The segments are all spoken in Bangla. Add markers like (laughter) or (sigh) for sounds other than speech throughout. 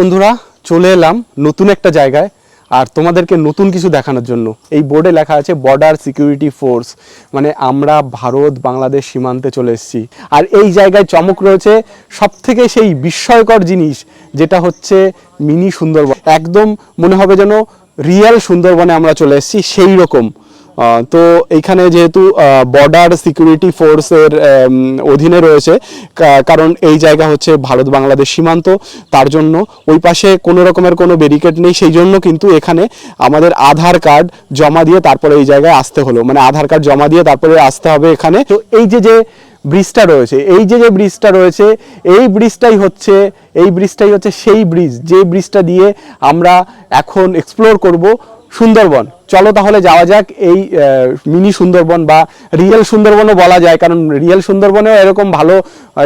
বন্ধুরা, চলে এলাম নতুন একটা জায়গায় আর তোমাদেরকে নতুন কিছু দেখানোর জন্য। এই বোর্ডে লেখা আছে বর্ডার সিকিউরিটি ফোর্স মানে আমরা ভারত বাংলাদেশ সীমান্তে চলে এসেছি। আর এই জায়গায় চমক রয়েছে সব থেকে সেই বিস্ময়কর জিনিস, যেটা হচ্ছে মিনি সুন্দরবন। একদম মনে হবে যেন রিয়েল সুন্দরবনে আমরা চলে এসেছি, সেই রকম। তো এইখানে যেহেতু বর্ডার সিকিউরিটি ফোর্সের অধীনে রয়েছে কারণ এই জায়গা হচ্ছে ভারত বাংলাদেশ সীমান্ত, তার জন্য ওই পাশে কোনো রকমের কোনো ব্যারিকেড নেই, সেই জন্য কিন্তু এখানে আমাদের আধার কার্ড জমা দিয়ে তারপরে এই জায়গায় আসতে হলো। মানে আধার কার্ড জমা দিয়ে তারপরে আসতে হবে এখানে। তো এই যে যে ব্রিজটা রয়েছে, এই যে যে ব্রিজটা রয়েছে, এই ব্রিজটাই হচ্ছে, এই ব্রিজটাই হচ্ছে সেই ব্রিজ যে ব্রিজটা দিয়ে আমরা এখন এক্সপ্লোর করব। সুন্দরবন। চলো তাহলে যাওয়া যাক এই মিনি সুন্দরবন বা রিয়েল সুন্দরবনও বলা যায় কারণ রিয়েল সুন্দরবনেও এরকম ভালো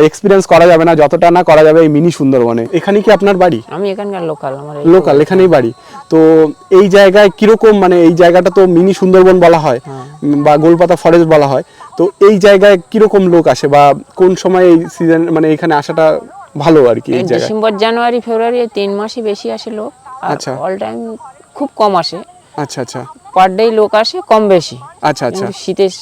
এক্সপিরিয়েন্স করা যাবে না যতটা না করা যাবে এই মিনি সুন্দরবনে। এখানে কি আপনার বাড়ি? আমি এখানকার লোকাল আমার লোকাল এখানেই বাড়ি। তো এই জায়গায় কীরকম মানে এই জায়গাটা তো মিনি সুন্দরবন বলা হয় বা গোলপাতা ফরেস্ট বলা হয়। তো এই জায়গায় কীরকম লোক আসে বা কোন সময় এই সিজন মানে এখানে আসাটা ভালো আর কি ডিসেম্বর জানুয়ারি ফেব্রুয়ারি তিন মাসই বেশি আসে লোক। আচ্ছা। অল টাইম খুব কম আসে। আচ্ছা আচ্ছা। পার ডে লোক আসে কম বেশি। আচ্ছা আচ্ছা। শীতের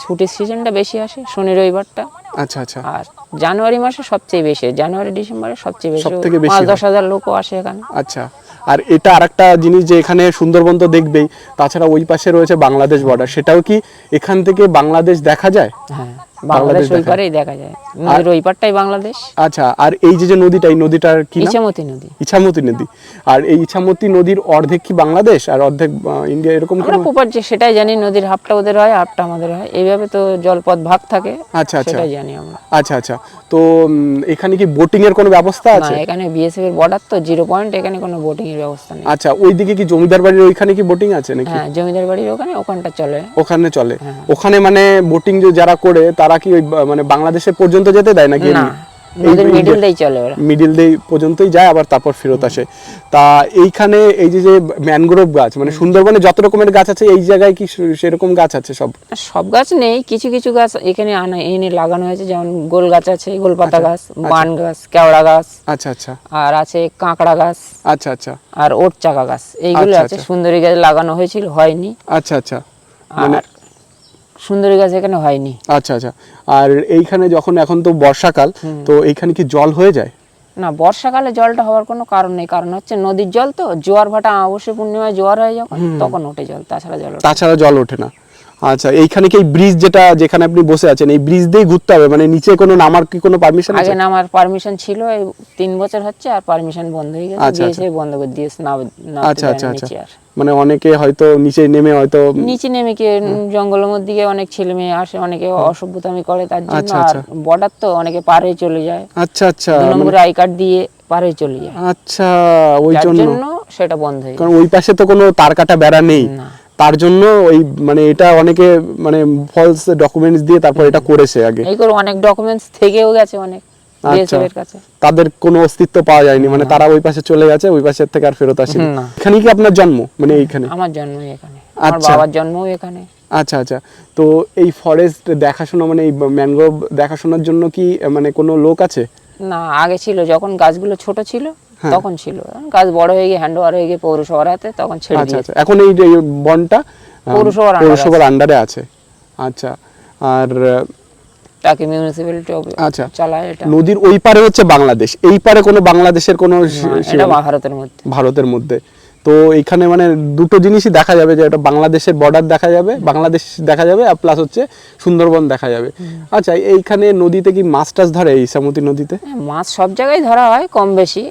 ছুটির সিজনটা বেশি আসে শনি রবিবারটা। আচ্ছা আচ্ছা। আর জানুয়ারি মাসে সবচেয়ে বেশি জানুয়ারি ডিসেম্বরে সবচেয়ে বেশি সবথেকে বেশি পাঁচ হয়। দশ হাজার লোকও আসে এখানে। আচ্ছা। আর এটা আরেকটা জিনিস যে এখানে সুন্দরবন তো দেখবেই তাছাড়া ওই পাশে রয়েছে বাংলাদেশ বর্ডার সেটাও কি এখান থেকে বাংলাদেশ দেখা যায়? হ্যাঁ। বাংলাদেশ ওই পারেই দেখা যায়। নদীর ওই পারটাই বাংলাদেশ। আচ্ছা আর এই যে যে নদীটা এই নদীটার কি ইছামতি নদী। ইছামতি নদী। আর এই ইছামতি নদীর অর্ধেক কি বাংলাদেশ আর অর্ধেক ইন্ডিয়া এরকম আমরা কোনো প্রপার যে সেটাই জানি নদীর হাফটা ওদের হয় হাফটা আমাদের হয়। এইভাবে তো জলপথ ভাগ থাকে আচ্ছা আচ্ছা। সেটাই জানি আমরা। আচ্ছা আচ্ছা। তো এখানে কি বোটিং এর কোনো ব্যবস্থা না আছে? এখানে বিএসএফ এর বর্ডার তো জিরো পয়েন্ট এখানে কোনো বোটিং এর ব্যবস্থা নেই। আচ্ছা ওইদিকে কি জমিদার বাড়ির ওইখানে কি বোটিং আছে নাকি? হ্যাঁ জমিদার বাড়ির ওখানে ওখানটা চলে। ওখানে চলে। হ্যাঁ। ওখানে মানে বোটিং যারা করে তারা কি ওই মানে বাংলাদেশের পর্যন্ত যেতে দেয় নাকি? না মিডিল দিয়ে পর্যন্তই যায় আবার তারপর ফেরত আসে। তা এইখানে এই যে যে ম্যানগ্রোভ গাছ মানে সুন্দরবনে যত রকমের গাছ আছে এই জায়গায় কি সেরকম গাছ আছে সব? সব গাছ নেই কিছু কিছু গাছ এখানে আনা এনে লাগানো হয়েছে যেমন গোল গাছ আছে গোল পাতা গাছ বান গাছ কেওড়া গাছ আচ্ছা আচ্ছা। আর আছে কাঁকড়া গাছ আচ্ছা আচ্ছা। আর ওট চাকা গাছ এইগুলো আচ্ছা, আছে আচ্ছা। সুন্দরী গাছ লাগানো হয়েছিল হয়নি। আচ্ছা আচ্ছা। মানে আর সুন্দরী গাছ এখানে হয়নি। আচ্ছা আচ্ছা। আর এইখানে যখন এখন তো বর্ষাকাল তো এইখানে কি জল হয়ে যায়? না বর্ষাকালে জলটা হওয়ার কোনো কারণ নেই কারণ হচ্ছে নদীর জল তো জোয়ার ভাটা অবশ্যই পূর্ণিমায় জোয়ার হয় যখন তখন ওঠে জল তাছাড়া জল তাছাড়া জল ওঠে না। আচ্ছা এইখানে কি ব্রিজ যেটা যেখানে আপনি বসে আছেন এই ব্রিজ দিয়ে ঘুরতে হবে? মানে নিচে কোনো নামার কি কোনো পারমিশন আছে আগে না আমার পারমিশন ছিল এই তিন বছর হচ্ছে আর পারমিশন বন্ধ হয়ে গেছে আচ্ছা, দিয়েছে বন্ধ করে দিয়েছে না আচ্ছা আচ্ছা আচ্ছা। মানে অনেকে হয়তো নিচে নেমে হয়তো নিচে নেমে কি জঙ্গলের মধ্যে গিয়ে অনেক ছেলে মেয়ে আসে অনেকে অসভ্যতামি করে তার জন্য আচ্ছা, আর আচ্ছা। বর্ডার তো অনেকে পারে চলে যায়। আচ্ছা আচ্ছা দু মানে- নম্বরে আই কার্ড দিয়ে পারে চলে যায়। আচ্ছা ওই জন্য। জন্য সেটা বন্ধ হয়ে কারণ ওই পাশে তো কোনো তার কাটা বেড়া নেই। না। তার জন্য ওই মানে এটা অনেকে মানে ফলস ডকুমেন্টস দিয়ে তারপর এটা করেছে আগে। এই করে অনেক ডকুমেন্টস থেকেও গেছে অনেক আচ্ছা। তাদের কোনো অস্তিত্ব পাওয়া যায়নি। মানে তারা ওই পাশে চলে গেছে ওই পাশের থেকে আর ফেরত আসেনি। এখানে কি আপনার জন্ম? মানে এইখানে? আমার জন্মই এখানে। আমার আচ্ছা। বাবার জন্মও এখানে। আচ্ছা আচ্ছা। তো এই ফরেস্ট দেখাশোনা মানে এই ম্যানগ্রোভ দেখাশোনার জন্য কি মানে কোনো লোক আছে? না আগে ছিল। যখন গাছগুলো ছোট ছিল। তখন ছিল। গাছ বড় হয়ে গিয়ে হ্যান্ড ওভার হয়ে গিয়ে পৌরসভার হাতে তখন ছেড়ে আচ্ছা দিয়েছে। আচ্ছা। এখন এই যে বনটা পৌরসভার পৌরসভার আন্ডারে আছে। আচ্ছা আর মিউনিসিপ্যালিটি আচ্ছা। চালায় এটা। নদীর ওই পারে হচ্ছে বাংলাদেশ। এই পারে কোনো বাংলাদেশের কোনো এটা ভারতের মধ্যে। ভারতের মধ্যে। তো এখানে মানে দুটো জিনিসই দেখা যাবে যে এটা বাংলাদেশের বর্ডার দেখা যাবে বাংলাদেশ দেখা যাবে আর প্লাস হচ্ছে সুন্দরবন দেখা যাবে। আচ্ছা এইখানে নদীতে কি মাছ টাছ ধরে এই সামতি নদীতে? হ্যাঁ, মাছ সব জায়গায় ধরা হয় কম বেশি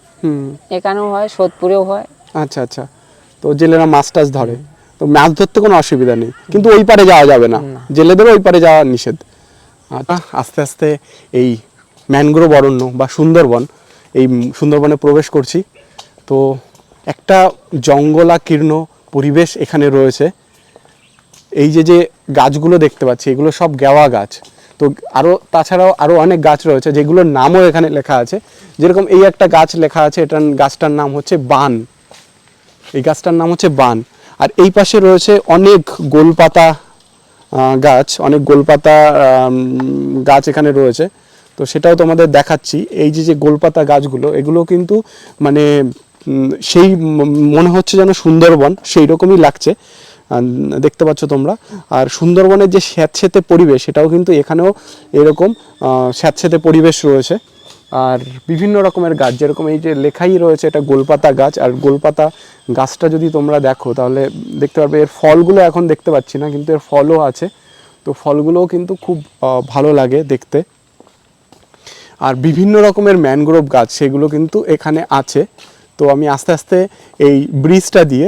এখানেও হয় সোদপুরেও হয়। আচ্ছা আচ্ছা। তো জেলেরা মাছ টাছ ধরে। তো মাছ ধরতে কোনো অসুবিধা নেই। কিন্তু ওই পারে যাওয়া যাবে না। জেলেদেরও ওই পারে যাওয়া নিষেধ। আচ্ছা। আস্তে আস্তে এই ম্যানগ্রোভ অরণ্য বা সুন্দরবন এই সুন্দরবনে প্রবেশ করছি। তো একটা জঙ্গলাকীর্ণ পরিবেশ এখানে রয়েছে। এই যে যে গাছগুলো দেখতে পাচ্ছি এগুলো সব গেওয়া গাছ। তো আরও তাছাড়াও আরও অনেক গাছ রয়েছে যেগুলোর নামও এখানে লেখা আছে। যেরকম এই একটা গাছ লেখা আছে, এটার গাছটার নাম হচ্ছে বান। এই গাছটার নাম হচ্ছে বান। আর এই পাশে রয়েছে অনেক গোলপাতা গাছ, অনেক গোলপাতা গাছ এখানে রয়েছে। তো সেটাও তোমাদের দেখাচ্ছি। এই যে যে গোলপাতা গাছগুলো, এগুলো কিন্তু মানে সেই মনে হচ্ছে যেন সুন্দরবন সেই রকমই লাগছে। দেখতে পাচ্ছ তোমরা। আর সুন্দরবনের যে স্যাঁতস্যাঁতে পরিবেশ, সেটাও কিন্তু এখানেও এরকম স্যাঁতস্যাঁতে পরিবেশ রয়েছে। আর বিভিন্ন রকমের গাছ, যেরকম এই যে লেখাই রয়েছে, এটা গোলপাতা গাছ। আর গোলপাতা গাছটা যদি তোমরা দেখো, তাহলে দেখতে পারবে এর ফলগুলো এখন দেখতে পাচ্ছি না, কিন্তু এর ফলও আছে। তো ফলগুলোও কিন্তু খুব ভালো লাগে দেখতে। আর বিভিন্ন রকমের ম্যানগ্রোভ গাছ, সেগুলো কিন্তু এখানে আছে। তো আমি আস্তে আস্তে এই ব্রিজটা দিয়ে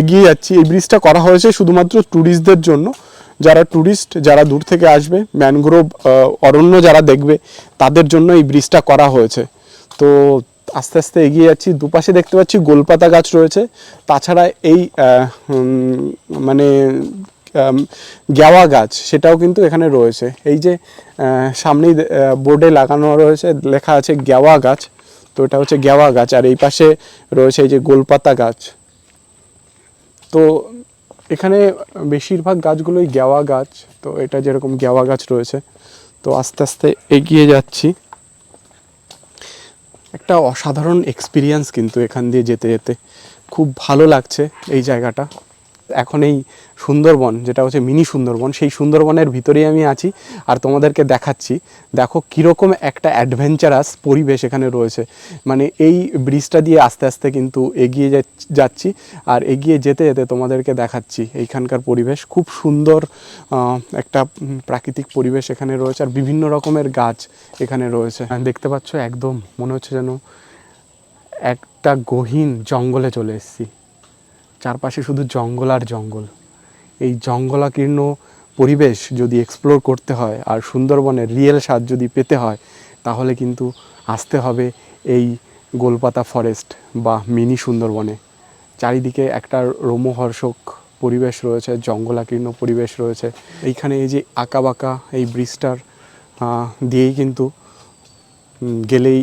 এগিয়ে যাচ্ছি। এই ব্রিজটা করা হয়েছে শুধুমাত্র ট্যুরিস্টদের জন্য। যারা ট্যুরিস্ট যারা দূর থেকে আসবে ম্যানগ্রোভ অরণ্য যারা দেখবে, তাদের জন্য এই ব্রিজটা করা হয়েছে। তো আস্তে আস্তে এগিয়ে যাচ্ছি। দুপাশে দেখতে পাচ্ছি গোলপাতা গাছ রয়েছে। তাছাড়া এই মানে গেওয়া গাছ, সেটাও কিন্তু এখানে রয়েছে। এই যে সামনেই বোর্ডে লাগানো রয়েছে, লেখা আছে গেওয়া গাছ। তো এটা হচ্ছে গেওয়া গাছ। আর এই পাশে রয়েছে এই যে গোলপাতা গাছ। তো এখানে বেশিরভাগ গাছগুলোই গেওয়া গাছ, তো এটা যেরকম গেওয়া গাছ রয়েছে, তো আস্তে আস্তে এগিয়ে যাচ্ছি। একটা অসাধারণ এক্সপিরিয়েন্স কিন্তু এখান দিয়ে যেতে যেতে। খুব ভালো লাগছে এই জায়গাটা। এখন এই সুন্দরবন, যেটা হচ্ছে মিনি সুন্দরবন, সেই সুন্দরবনের ভিতরেই আমি আছি আর তোমাদেরকে দেখাচ্ছি। দেখো কীরকম একটা অ্যাডভেঞ্চারাস পরিবেশ এখানে রয়েছে। মানে এই ব্রিজটা দিয়ে আস্তে আস্তে কিন্তু এগিয়ে যাচ- যাচ্ছি আর এগিয়ে যেতে যেতে তোমাদেরকে দেখাচ্ছি এইখানকার পরিবেশ। খুব সুন্দর একটা প্রাকৃতিক পরিবেশ এখানে রয়েছে আর বিভিন্ন রকমের গাছ এখানে রয়েছে। দেখতে পাচ্ছ একদম মনে হচ্ছে যেন একটা গহীন জঙ্গলে চলে এসেছি। চারপাশে শুধু জঙ্গল আর জঙ্গল। এই জঙ্গলাকীর্ণ পরিবেশ যদি এক্সপ্লোর করতে হয় আর সুন্দরবনের রিয়েল স্বাদ যদি পেতে হয়, তাহলে কিন্তু আসতে হবে এই গোলপাতা ফরেস্ট বা মিনি সুন্দরবনে। চারিদিকে একটা রোমহর্ষক পরিবেশ রয়েছে, জঙ্গলাকীর্ণ পরিবেশ রয়েছে। এইখানে এই যে আঁকাবাঁকা এই ব্রিজটার দিয়েই কিন্তু গেলেই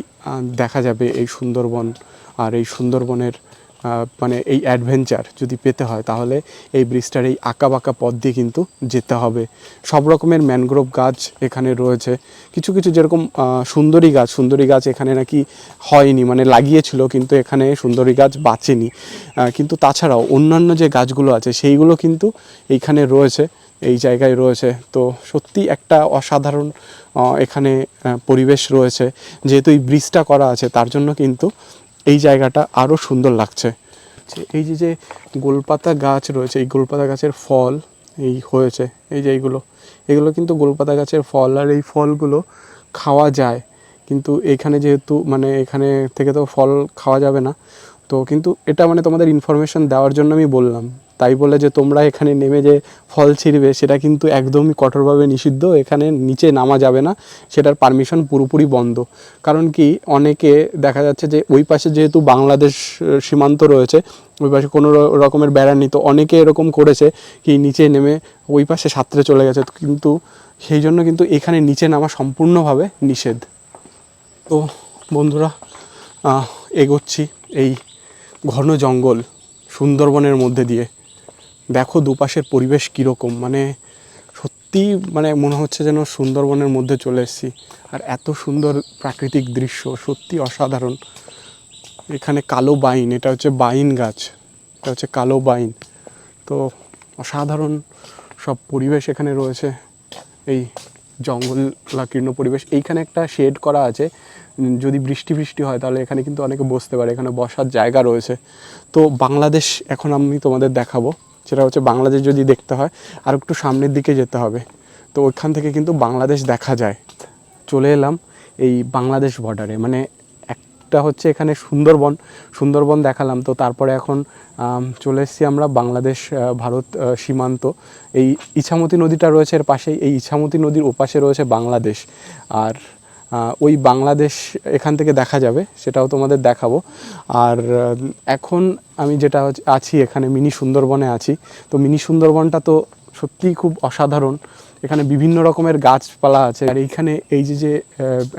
দেখা যাবে এই সুন্দরবন আর এই সুন্দরবনের মানে এই অ্যাডভেঞ্চার যদি পেতে হয়, তাহলে এই ব্রিজটার এই আঁকা বাঁকা পথ দিয়ে কিন্তু যেতে হবে। সব রকমের ম্যানগ্রোভ গাছ এখানে রয়েছে। কিছু কিছু যেরকম সুন্দরী গাছ সুন্দরী গাছ এখানে নাকি হয়নি মানে লাগিয়েছিল, কিন্তু এখানে সুন্দরী গাছ বাঁচেনি। কিন্তু তাছাড়াও অন্যান্য যে গাছগুলো আছে, সেইগুলো কিন্তু এইখানে রয়েছে, এই জায়গায় রয়েছে। তো সত্যি একটা অসাধারণ এখানে পরিবেশ রয়েছে। যেহেতু এই ব্রিজটা করা আছে, তার জন্য কিন্তু এই জায়গাটা আরও সুন্দর লাগছে। এই যে যে গোলপাতা গাছ রয়েছে, এই গোলপাতা গাছের ফল এই হয়েছে, এই যে এইগুলো, এগুলো কিন্তু গোলপাতা গাছের ফল আর এই ফলগুলো খাওয়া যায়। কিন্তু এখানে যেহেতু মানে এখানে থেকে তো ফল খাওয়া যাবে না তো কিন্তু এটা মানে তোমাদের ইনফরমেশন দেওয়ার জন্য আমি বললাম। তাই বলে যে তোমরা এখানে নেমে যে ফল ছিঁড়বে, সেটা কিন্তু একদমই কঠোরভাবে নিষিদ্ধ। এখানে নিচে নামা যাবে না, সেটার পারমিশন পুরোপুরি বন্ধ। কারণ কি, অনেকে দেখা যাচ্ছে যে ওই পাশে যেহেতু বাংলাদেশ সীমান্ত রয়েছে, ওই পাশে কোনো রকমের বেড়া নেই। তো অনেকে এরকম করেছে কি, নিচে নেমে ওই পাশে সাঁতরে চলে গেছে। কিন্তু সেই জন্য কিন্তু এখানে নিচে নামা সম্পূর্ণভাবে নিষেধ। তো বন্ধুরা এগোচ্ছি এই ঘন জঙ্গল সুন্দরবনের মধ্যে দিয়ে। দেখো দুপাশের পরিবেশ কীরকম মানে সত্যি মানে মনে হচ্ছে যেন সুন্দরবনের মধ্যে চলে এসেছি। আর এত সুন্দর প্রাকৃতিক দৃশ্য, সত্যি অসাধারণ। এখানে কালো বাইন, এটা হচ্ছে বাইন গাছ, এটা হচ্ছে কালো বাইন। তো অসাধারণ সব পরিবেশ এখানে রয়েছে, এই জঙ্গলাকীর্ণ পরিবেশ। এইখানে একটা শেড করা আছে যদি বৃষ্টি বৃষ্টি হয়, তাহলে এখানে কিন্তু অনেকে বসতে পারে, এখানে বসার জায়গা রয়েছে। তো বাংলাদেশ এখন আমি তোমাদের দেখাবো, সেটা হচ্ছে বাংলাদেশ যদি দেখতে হয়, আর একটু সামনের দিকে যেতে হবে। তো ওইখান থেকে কিন্তু বাংলাদেশ দেখা যায়। চলে এলাম এই বাংলাদেশ বর্ডারে মানে একটা হচ্ছে এখানে সুন্দরবন সুন্দরবন দেখালাম। তো তারপরে এখন চলে এসেছি আমরা বাংলাদেশ ভারত সীমান্ত। এই ইছামতি নদীটা রয়েছে এর পাশেই, এই ইছামতি নদীর ওপাশে রয়েছে বাংলাদেশ। আর ওই বাংলাদেশ এখান থেকে দেখা যাবে, সেটাও তোমাদের দেখাবো। আর এখন আমি যেটা আছি এখানে মিনি সুন্দরবনে আছি। তো মিনি সুন্দরবনটা তো সত্যিই খুব অসাধারণ। এখানে বিভিন্ন রকমের গাছপালা আছে। আর এইখানে এই যে যে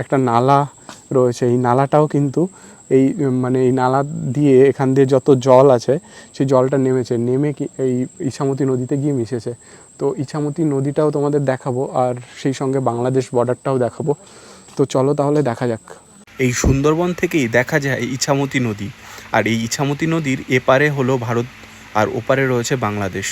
একটা নালা রয়েছে, এই নালাটাও কিন্তু এই মানে এই নালা দিয়ে এখান দিয়ে যত জল আছে, সেই জলটা নেমেছে। নেমে কি, এই ইছামতি নদীতে গিয়ে মিশেছে। তো ইছামতি নদীটাও তোমাদের দেখাবো, আর সেই সঙ্গে বাংলাদেশ বর্ডারটাও দেখাবো। তো চলো তাহলে দেখা যাক। এই সুন্দরবন থেকেই দেখা যায় ইছামতি নদী। আর এই ইছামতি নদীর এপারে হলো ভারত, আর ওপারে রয়েছে বাংলাদেশ।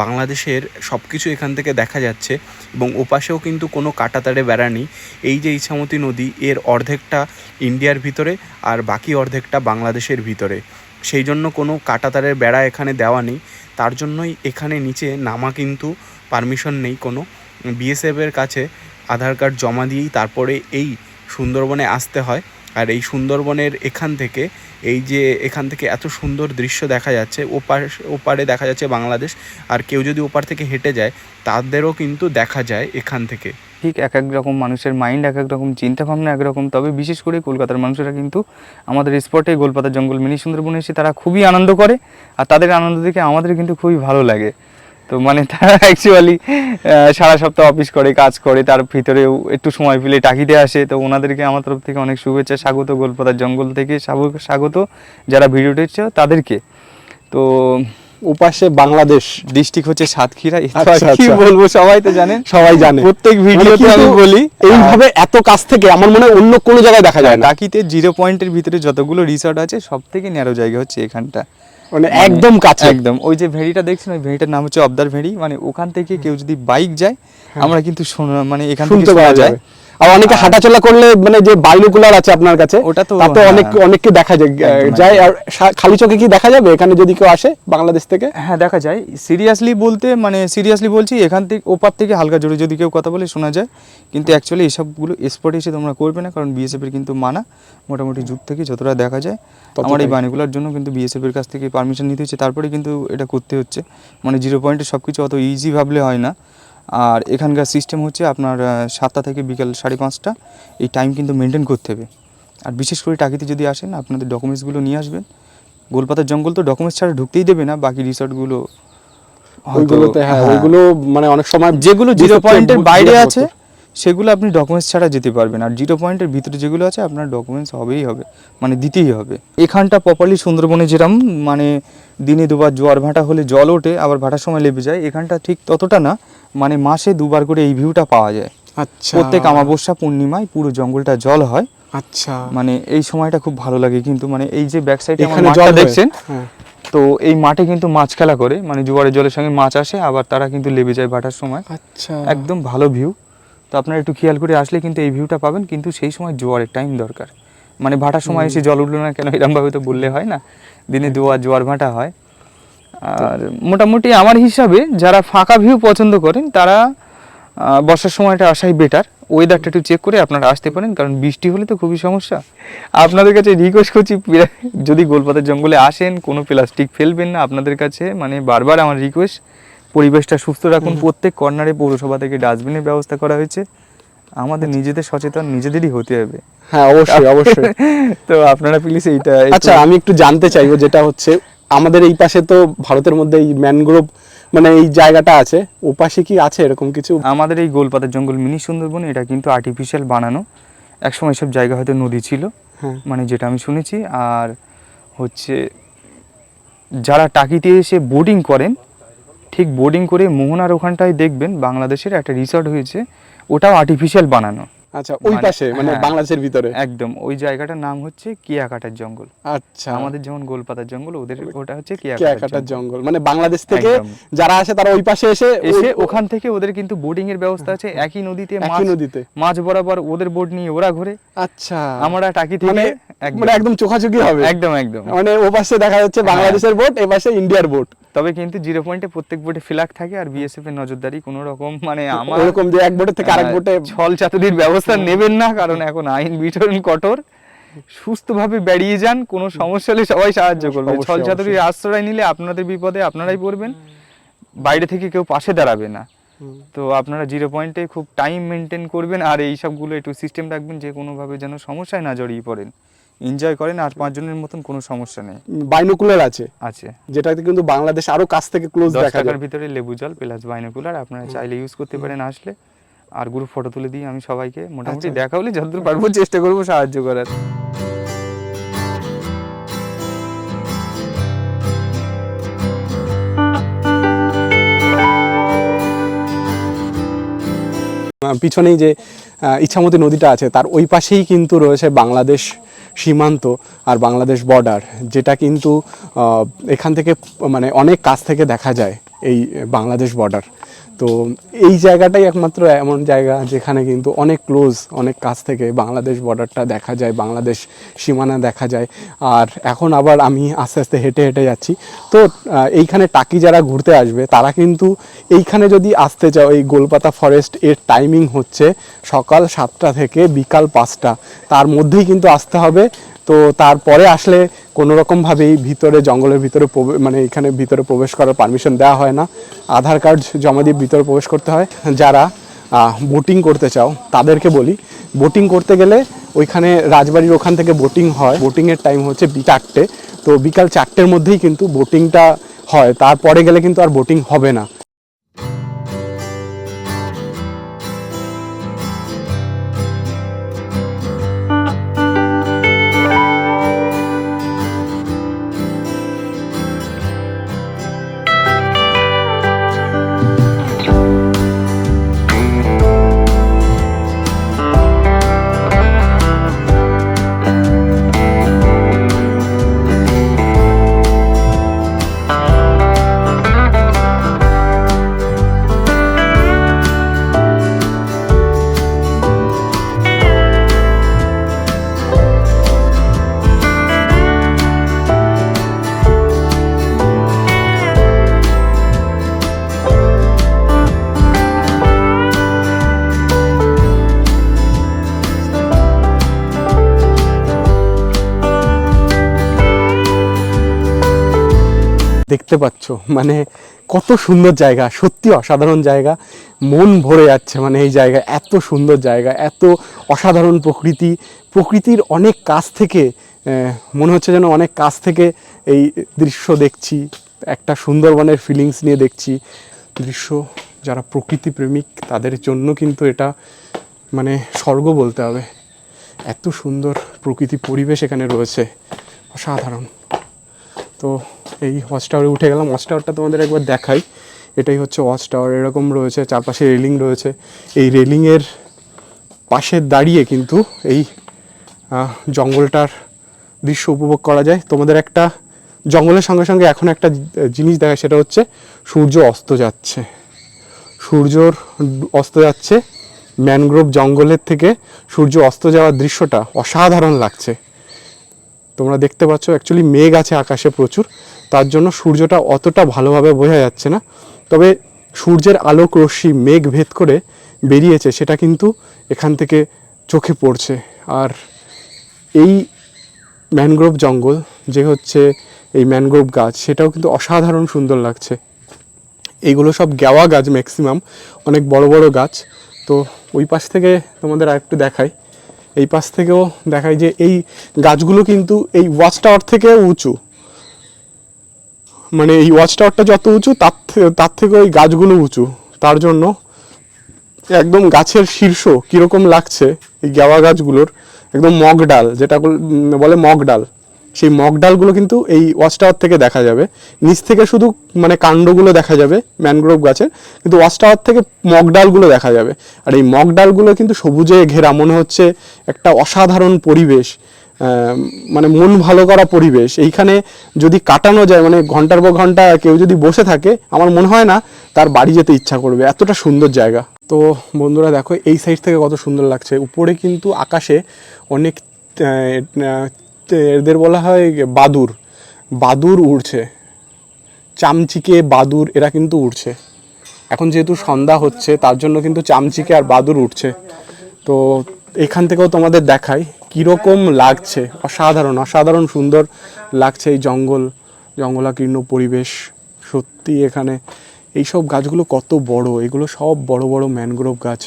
বাংলাদেশের সব কিছু এখান থেকে দেখা যাচ্ছে এবং ওপাশেও কিন্তু কোনো কাটাতারে বেড়া নেই। এই যে ইছামতি নদী, এর অর্ধেকটা ইন্ডিয়ার ভিতরে আর বাকি অর্ধেকটা বাংলাদেশের ভিতরে। সেই জন্য কোনো কাটাতারের বেড়া এখানে দেওয়া নেই। তার জন্যই এখানে নিচে নামা কিন্তু পারমিশন নেই কোনো। বিএসএফের কাছে আধার কার্ড জমা দিয়েই তারপরে এই সুন্দরবনে আসতে হয়। আর এই সুন্দরবনের এখান থেকে, এই যে এখান থেকে এত সুন্দর দৃশ্য দেখা যাচ্ছে ওপার ওপারে দেখা যাচ্ছে বাংলাদেশ। আর কেউ যদি ওপার থেকে হেঁটে যায়, তাদেরও কিন্তু দেখা যায় এখান থেকে। ঠিক এক এক রকম মানুষের মাইন্ড এক এক রকম চিন্তাভাবনা একরকম তবে বিশেষ করে কলকাতার মানুষেরা কিন্তু আমাদের স্পটে গোলপাতা জঙ্গল, মিনি সুন্দরবনে এসে তারা খুবই আনন্দ করে। আর তাদের আনন্দ দেখে আমাদের কিন্তু খুবই ভালো লাগে। তো মানে তারা (laughs) অ্যাকচুয়ালি সারা সপ্তাহ অফিস করে কাজ করে তার ভিতরেও একটু সময় পেলে টাকিতে আসে। তো ওনাদেরকে আমার তরফ থেকে অনেক শুভেচ্ছা স্বাগত গোলপাতার জঙ্গল থেকে স্বাগত- যারা ভিডিও দেখছে তাদেরকে। তো ওপাশে বাংলাদেশ ডিস্ট্রিক্ট হচ্ছে সাতক্ষীরা। আচ্ছা, কি আচ্ছা। বলব সবাই তো জানেন। সবাই জানে। প্রত্যেক ভিডিওতে মানে আমি বলি এইভাবে এত কাছ থেকে আমার মনে হয় অন্য কোনো জায়গায় দেখা যায় না। টাকিতে জিরো পয়েন্টের ভিতরে যতগুলো রিসর্ট আছে সব থেকে ন্যারো জায়গা হচ্ছে এখানটা। মানে একদম কাছে। একদম। ওই যে ভেড়িটা দেখছেন ওই ভেড়িটার নাম হচ্ছে অবদার ভেড়ি। মানে ওখান থেকে কেউ যদি বাইক যায় আমরা কিন্তু শোনা- মানে এখান থেকে শোনা যায়। আর অনেকে হাঁটাচলা করলে মানে যে বাইনোকুলার আছে আপনার কাছে ওটা তো- তাতে হ্যাঁ। অনেক অনেককে দেখা যায় যায়। আর খালি চোখে কি দেখা যাবে? এখানে যদি কেউ আসে বাংলাদেশ থেকে? হ্যাঁ দেখা যায়। সিরিয়াসলি বলতে মানে সিরিয়াসলি বলছি এখান থেকে ওপার থেকে হালকা জোরে যদি কেউ কথা বলে শোনা যায়। কিন্তু অ্যাকচুয়ালি এসবগুলো স্পটে এসে তোমরা করবে না কারণ বিএসএফ এর কিন্তু মানা। মোটামুটি যুগ থেকে যতটা দেখা যায়। আমার এই বাণীগুলোর জন্য কিন্তু বিএসএফ এর কাছ থেকে পারমিশন নিতে হচ্ছে। তারপরে কিন্তু এটা করতে হচ্ছে। মানে জিরো পয়েন্টে সব কিছু অত ইজি ভাবলে হয় না। আর এখানকার সিস্টেম হচ্ছে আপনার সাতটা থেকে বিকাল সাড়ে পাঁচটা এই টাইম কিন্তু মেনটেন করতে হবে। আর বিশেষ করে টাকিতে যদি আসেন আপনাদের ডকুমেন্টসগুলো নিয়ে আসবেন। গোলপাতার জঙ্গল তো ডকুমেন্টস ছাড়া ঢুকতেই দেবে না বাকি রিসর্টগুলো ওইগুলোতে হ্যাঁ ওইগুলো মানে অনেক সময় যেগুলো জিরো পয়েন্টের বাইরে আছে সেগুলো আপনি ডকুমেন্টস ছাড়া যেতে পারবেন। আর জিরো পয়েন্টের ভিতরে যেগুলো আছে আপনার ডকুমেন্টস হবেই হবে মানে দিতেই হবে। এখানটা প্রপারলি সুন্দরবনে যেরম মানে দিনে দুবার জোয়ার ভাটা হলে জল ওঠে আবার ভাটার সময় লেবে যায় এখানটা ঠিক ততটা না। মানে মাসে দুবার করে এই ভিউটা পাওয়া যায়। আচ্ছা। প্রত্যেক আমাবস্যা পূর্ণিমায় পুরো জঙ্গলটা জল হয়। আচ্ছা। মানে এই সময়টা খুব ভালো লাগে কিন্তু মানে এই যে ব্যাক সাইডে এখানে জল দেখছেন হ্যাঁ। তো এই মাঠে কিন্তু মাছ খেলা করে মানে জোয়ারের জলের সঙ্গে মাছ আসে আবার তারা কিন্তু লেবে যায় ভাটার সময়। আচ্ছা। একদম ভালো ভিউ তো আপনারা একটু খেয়াল করে আসলে কিন্তু এই ভিউটা পাবেন কিন্তু সেই সময় জোয়ারের টাইম দরকার। মানে ভাটার সময় এসে জল উঠল না কেন এরমভাবে তো বললে হয় না। দিনে দুয়ার জোয়ার ভাটা হয়। আর মোটামুটি আমার হিসাবে যারা ফাঁকা ভিউ পছন্দ করেন তারা বর্ষার সময়টা আসাই বেটার ওয়েদারটা একটু চেক করে আপনারা আসতে পারেন কারণ বৃষ্টি হলে তো খুবই সমস্যা। আপনাদের কাছে রিকোয়েস্ট করছি যদি গোলপাতার জঙ্গলে আসেন কোনো প্লাস্টিক ফেলবেন না আপনাদের কাছে মানে বারবার আমার রিকোয়েস্ট পরিবেশটা সুস্থ রাখুন। প্রত্যেক কর্নারে পৌরসভা থেকে ডাস্টবিনের ব্যবস্থা করা হয়েছে। আমাদের নিজেদের সচেতন নিজেদেরই হতে হবে। হ্যাঁ অবশ্যই অবশ্যই। (laughs) তো আপনারা প্লিজ এইটা আচ্ছা আমি একটু জানতে চাইব যেটা হচ্ছে আমাদের এই পাশে তো ভারতের মধ্যে এই ম্যানগ্রোভ মানে এই জায়গাটা আছে। ও পাশে কি আছে এরকম কিছু? আমাদের এই গোলপাতার জঙ্গল মিনি সুন্দরবন এটা কিন্তু আর্টিফিশিয়াল বানানো। একসময় সব জায়গা হয়তো নদী ছিল হ্যাঁ। মানে যেটা আমি শুনেছি। আর হচ্ছে যারা টাকিতে এসে বোর্ডিং করেন ঠিক বোর্ডিং করে মোহনার ওখানটায় দেখবেন বাংলাদেশের একটা রিসর্ট হয়েছে ওটাও আর্টিফিশিয়াল বানানো। আচ্ছা ওই মানে- পাশে মানে হ্যাঁ। বাংলাদেশের ভিতরে? একদম ওই জায়গাটার নাম হচ্ছে কিয়াকাটার জঙ্গল। আচ্ছা। আমাদের যেমন গোলপাতার জঙ্গল ওদের ওটা হচ্ছে কিয়াকাটার জঙ্গল। মানে বাংলাদেশ থেকে যারা আসে তারা ওই পাশে এসে এসে ওখান থেকে ওদের কিন্তু বোর্ডিং এর ব্যবস্থা আছে। একই নদীতে মাছ নদীতে? মাছ বরাবর ওদের বোট নিয়ে ওরা ঘুরে। আচ্ছা। আমরা টাকি থেকে মানে একদম। মানে একদম চোখাচোখি হবে। একদম একদম। মানে ও পাশে দেখা যাচ্ছে বাংলাদেশের বোট এ পাশে ইন্ডিয়ার বোট তবে কিন্তু জিরো পয়েন্টে প্রত্যেক বোটে ফ্ল্যাগ থাকে আর বিএসএফ এর নজরদারি কোনো রকম মানে আমার ওরকম যে এক বোটের থেকে আরেক বোটে ছল চাতুরির ব্যবস্থা নেবেন না কারণ এখন আইন বিতরণ কঠোর। সুস্থভাবে বেরিয়ে যান কোনো সমস্যা হলে সবাই সাহায্য করবে ছল চাতুরির আশ্রয় নিলে আপনাদের বিপদে আপনারাই পড়বেন। বাইরে থেকে কেউ পাশে দাঁড়াবে না। তো আপনারা জিরো পয়েন্টে খুব টাইম মেনটেন করবেন আর এই সবগুলো একটু সিস্টেম রাখবেন যে কোনোভাবে যেন সমস্যায় না জড়িয়ে পড়েন। এনজয় করেন আর পাঁচজনের মতন কোনো সমস্যা নেই। বাইনোকুলার আছে। আছে। যেটাতে কিন্তু বাংলাদেশ আরও কাছ থেকে ক্লোজ দেখা যায়। ভিতরে লেবু জল প্লাস বাইনোকুলার আপনারা চাইলে ইউজ করতে পারেন আসলে। আর গ্রুপ ফটো তুলে দিই আমি সবাইকে। মোটামুটি আচ্ছা। দেখা হলে যতদূর পারব চেষ্টা করব সাহায্য করার। পিছনেই যে ইচ্ছামতি নদীটা আছে তার ওই পাশেই কিন্তু রয়েছে বাংলাদেশ সীমান্ত আর বাংলাদেশ বর্ডার, যেটা কিন্তু এখান থেকে মানে অনেক কাছ থেকে দেখা যায় এই বাংলাদেশ বর্ডার। তো এই জায়গাটাই একমাত্র এমন জায়গা যেখানে কিন্তু অনেক ক্লোজ অনেক কাছ থেকে বাংলাদেশ বর্ডারটা দেখা যায়, বাংলাদেশ সীমানা দেখা যায়। আর এখন আবার আমি আস্তে আস্তে হেঁটে হেঁটে যাচ্ছি। তো এইখানে টাকি যারা ঘুরতে আসবে, তারা কিন্তু এইখানে যদি আসতে চাও, এই গোলপাতা ফরেস্ট এর টাইমিং হচ্ছে সকাল সাতটা থেকে বিকাল পাঁচটা। তার মধ্যেই কিন্তু আসতে হবে। তো তারপরে আসলে কোনো রকমভাবেই ভিতরে, জঙ্গলের ভিতরে মানে এখানে ভিতরে প্রবেশ করার পারমিশন দেওয়া হয় না। আধার কার্ড জমা দিয়ে ভিতরে প্রবেশ করতে হয়। যারা বোটিং করতে চাও, তাদেরকে বলি বোটিং করতে গেলে ওইখানে রাজবাড়ির ওখান থেকে বোটিং হয়। বোটিংয়ের টাইম হচ্ছে চারটে। তো বিকাল চারটের মধ্যেই কিন্তু বোটিংটা হয়। তারপরে গেলে কিন্তু আর বোটিং হবে না। দেখতে পাচ্ছ। মানে কত সুন্দর জায়গা, সত্যি অসাধারণ জায়গা। মন ভরে যাচ্ছে মানে এই জায়গা, এত সুন্দর জায়গা, এত অসাধারণ প্রকৃতি। প্রকৃতির অনেক কাছ থেকে মনে হচ্ছে যেন অনেক কাছ থেকে এই দৃশ্য দেখছি, একটা সুন্দরবনের ফিলিংস নিয়ে দেখছি। দৃশ্য, যারা প্রকৃতি প্রেমিক, তাদের জন্য কিন্তু এটা মানে স্বর্গ বলতে হবে। এত সুন্দর প্রকৃতি পরিবেশ এখানে রয়েছে, অসাধারণ। তো এই ওয়াচ টাওয়ারে উঠে গেলাম। ওয়াচ টাওয়ারটা তোমাদের একবার দেখাই। এটাই হচ্ছে ওয়াচ টাওয়ার এরকম রয়েছে, চারপাশে রেলিং রয়েছে। এই রেলিংয়ের পাশে দাঁড়িয়ে কিন্তু এই জঙ্গলটার দৃশ্য উপভোগ করা যায়। তোমাদের একটা জঙ্গলের সঙ্গে সঙ্গে এখন একটা জিনিস দেখা সেটা হচ্ছে সূর্য অস্ত যাচ্ছে। সূর্যর অস্ত যাচ্ছে। ম্যানগ্রোভ জঙ্গলের থেকে সূর্য অস্ত যাওয়ার দৃশ্যটা অসাধারণ লাগছে। তোমরা দেখতে পাচ্ছ অ্যাকচুয়ালি মেঘ আছে আকাশে প্রচুর। তার জন্য সূর্যটা অতটা ভালোভাবে বোঝা যাচ্ছে না। তবে সূর্যের আলোক রশ্মি মেঘ ভেদ করে বেরিয়েছে, সেটা কিন্তু এখান থেকে চোখে পড়ছে। আর এই ম্যানগ্রোভ জঙ্গল যে হচ্ছে এই ম্যানগ্রোভ গাছ, সেটাও কিন্তু অসাধারণ সুন্দর লাগছে। এইগুলো সব গেওয়া গাছ ম্যাক্সিমাম অনেক বড় বড় গাছ। তো ওই পাশ থেকে তোমাদের আরেকটু দেখাই। এই পাশ থেকেও দেখায় যে এই গাছগুলো কিন্তু এই ওয়াচ টাওয়ার থেকে উঁচু। মানে এই ওয়াচ টাওয়ারটা যত উঁচু, তার তার থেকে ওই গাছগুলো উঁচু। তার জন্য একদম গাছের শীর্ষ কীরকম লাগছে এই গেওয়া গাছগুলোর, একদম মগ ডাল যেটা বলে মগ ডাল সেই মগ ডালগুলো কিন্তু এই ওয়াচ টাওয়ার থেকে দেখা যাবে। নিচ থেকে শুধু মানে কাণ্ডগুলো দেখা যাবে ম্যানগ্রোভ গাছের, কিন্তু ওয়াচ টাওয়ার থেকে মগ ডালগুলো দেখা যাবে। আর এই মগ ডালগুলো কিন্তু সবুজে ঘেরা, মনে হচ্ছে একটা অসাধারণ পরিবেশ মানে মন ভালো করা পরিবেশ। এইখানে যদি কাটানো যায় মানে ঘণ্টার পর ঘণ্টা কেউ যদি বসে থাকে, আমার মনে হয় না তার বাড়ি যেতে ইচ্ছা করবে। এতটা সুন্দর জায়গা। তো বন্ধুরা দেখো, এই সাইড থেকে কত সুন্দর লাগছে। উপরে কিন্তু আকাশে অনেক এদের বলা হয় বাদুর। বাদুর উড়ছে। চামচিকে বাদুর এরা কিন্তু উড়ছে। এখন যেহেতু সন্ধ্যা হচ্ছে, তার জন্য কিন্তু চামচিকে আর বাদুর উঠছে তো এখান থেকেও তোমাদের দেখাই কীরকম লাগছে। অসাধারণ অসাধারণ সুন্দর লাগছে এই জঙ্গল, জঙ্গলাকীর্ণ পরিবেশ। সত্যি এখানে এইসব গাছগুলো কত বড়, এগুলো সব বড় বড় ম্যানগ্রোভ গাছ।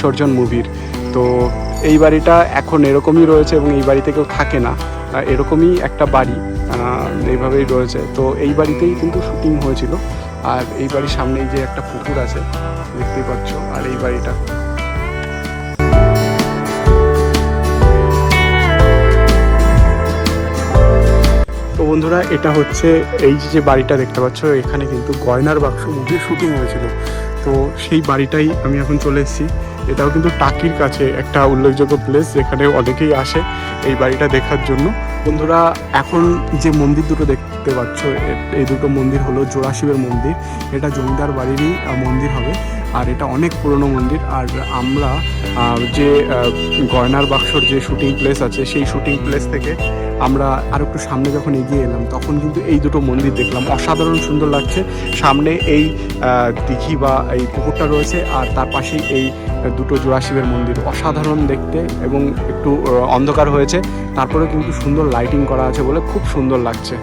বিসর্জন মুভির। তো এই বাড়িটা এখন এরকমই রয়েছে এবং এই বাড়িতে কেউ থাকে না। এরকমই একটা বাড়ি এইভাবেই রয়েছে। তো এই বাড়িতেই কিন্তু শুটিং হয়েছিল। আর এই বাড়ির সামনেই যে একটা পুকুর আছে, দেখতেই পাচ্ছ। আর এই বাড়িটা। তো বন্ধুরা, এটা হচ্ছে এই যে বাড়িটা দেখতে পাচ্ছ, এখানে কিন্তু গয়নার বাক্স মুভির শুটিং হয়েছিল। তো সেই বাড়িটাই আমি এখন চলে এসেছি। এটাও কিন্তু টাকির কাছে একটা উল্লেখযোগ্য প্লেস যেখানে অনেকেই আসে এই বাড়িটা দেখার জন্য। বন্ধুরা, এখন যে মন্দির দুটো দেখতে পাচ্ছ এই দুটো মন্দির হলো জোড়াশিবের মন্দির। এটা জমিদার বাড়িরই মন্দির হবে। আর এটা অনেক পুরনো মন্দির। আর আমরা যে গয়নার বাক্সর যে শুটিং প্লেস আছে, সেই শুটিং প্লেস থেকে আমরা আর একটু সামনে যখন এগিয়ে এলাম, তখন কিন্তু এই দুটো মন্দির দেখলাম। অসাধারণ সুন্দর লাগছে। সামনে এই দিঘি বা এই পুকুরটা রয়েছে আর তার পাশেই এই দুটো জোড়াশিবের মন্দির। অসাধারণ দেখতে এবং একটু অন্ধকার হয়েছে। তারপরে কিন্তু সুন্দর লাইটিং করা আছে বলে খুব সুন্দর লাগছে।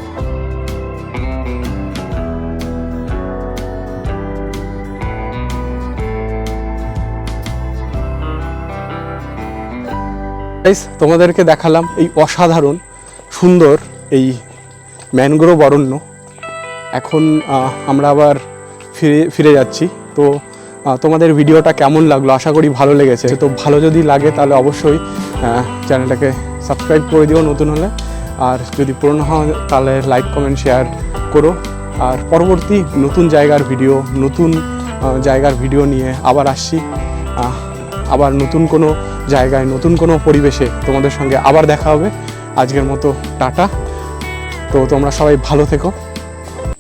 তোমাদেরকে দেখালাম এই অসাধারণ সুন্দর এই ম্যানগ্রোভ অরণ্য। এখন আমরা আবার ফিরে ফিরে যাচ্ছি। তো তোমাদের ভিডিওটা কেমন লাগল? আশা করি ভালো লেগেছে। তো ভালো যদি লাগে তাহলে অবশ্যই চ্যানেলটাকে সাবস্ক্রাইব করে দিও নতুন হলে। আর যদি পুরনো হয় তাহলে লাইক কমেন্ট শেয়ার করো। আর পরবর্তী নতুন জায়গার ভিডিও, নতুন জায়গার ভিডিও নিয়ে আবার আসছি। আবার নতুন কোনো জায়গায়, নতুন কোনো পরিবেশে তোমাদের সঙ্গে আবার দেখা হবে। আজকের মতো টাটা। তো তোমরা সবাই ভালো থেকো।